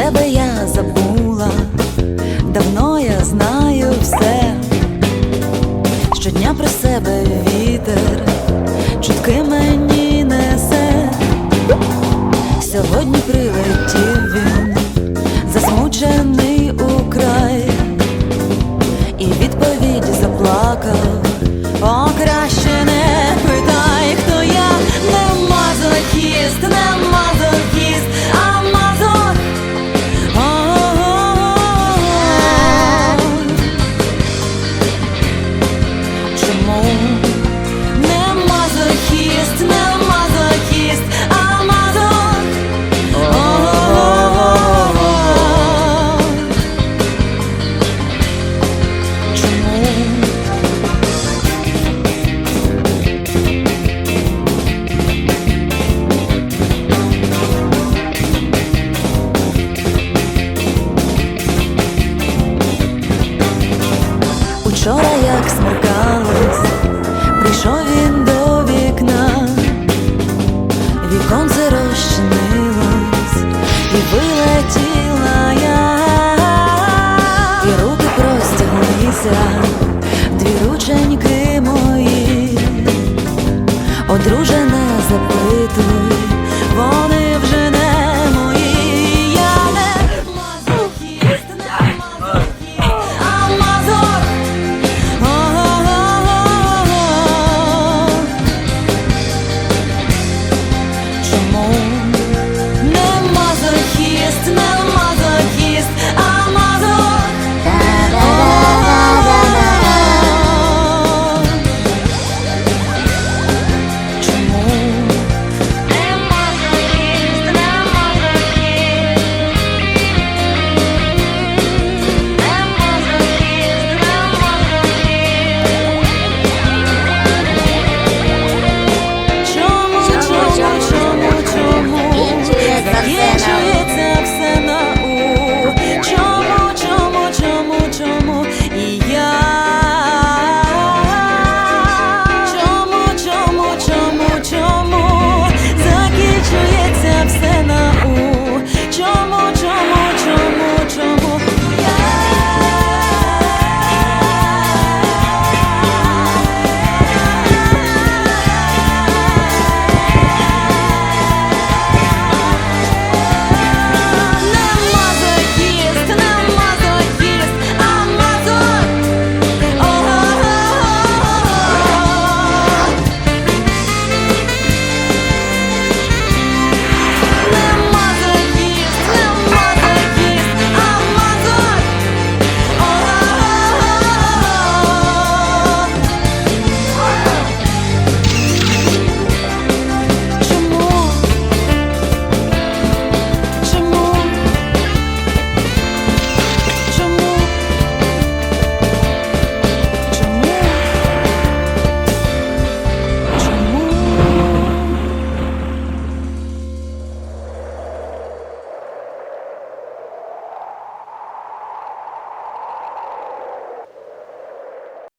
себе я забула, давно я знаю все, щодня про себе вітер, чутки мені несе. Сьогодні прилетів він, Going though